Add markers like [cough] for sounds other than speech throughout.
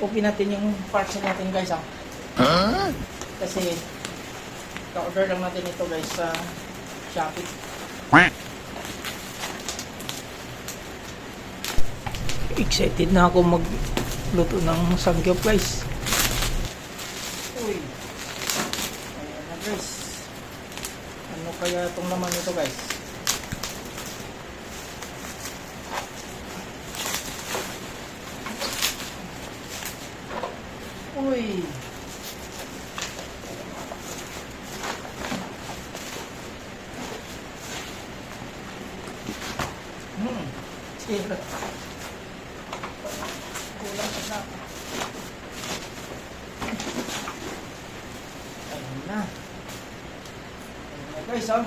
open natin yung parcel natin guys ah. Huh? Kasi ka-order lang natin ito guys sa Shopee. Excited na ako magluto ng samgyup guys. Uy. Ayan na guys. Ano kaya itong naman ito guys? Uy. Hmm. Sira. Kulang na. Ayun na. Ayun na guys, oh.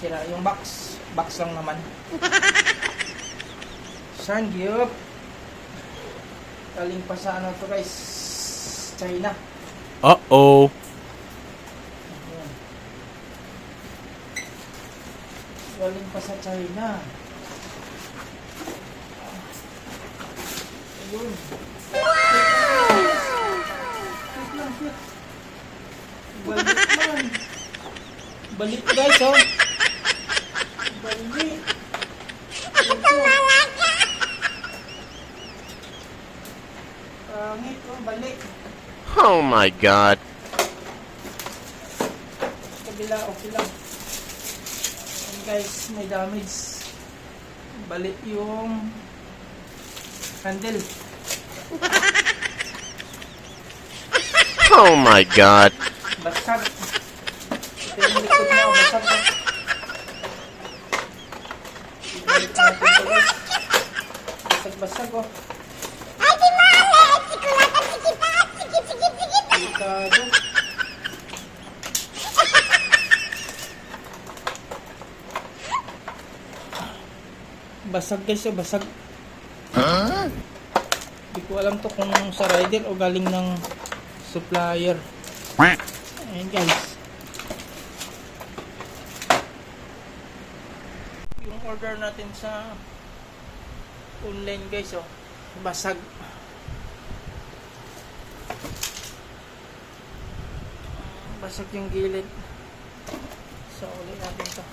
Sira yung box. Box lang naman. [laughs] Sangyup. Galing pa sa ano to guys. China. Uh-oh. Galing pa sa China. Ayun. Wait lang, wait. Balik man. Balik guys, oh. Balik. Pangit, oh. Balik. Oh my god. kabila okay lang. And guys may damage. Balik yung handle. Oh my god. basag. Ito yung likod basag na guys basag basag oh basag guys oh basag Huh? Hindi ko alam to kung sa rider o galing ng supplier. Ayan guys. Yung order natin sa online guys oh. Basag. Basag yung gilid. So ulit natin to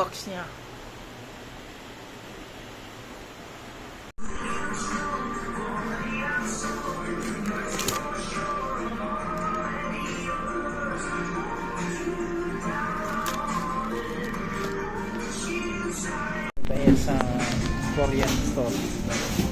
box niya. Korean store.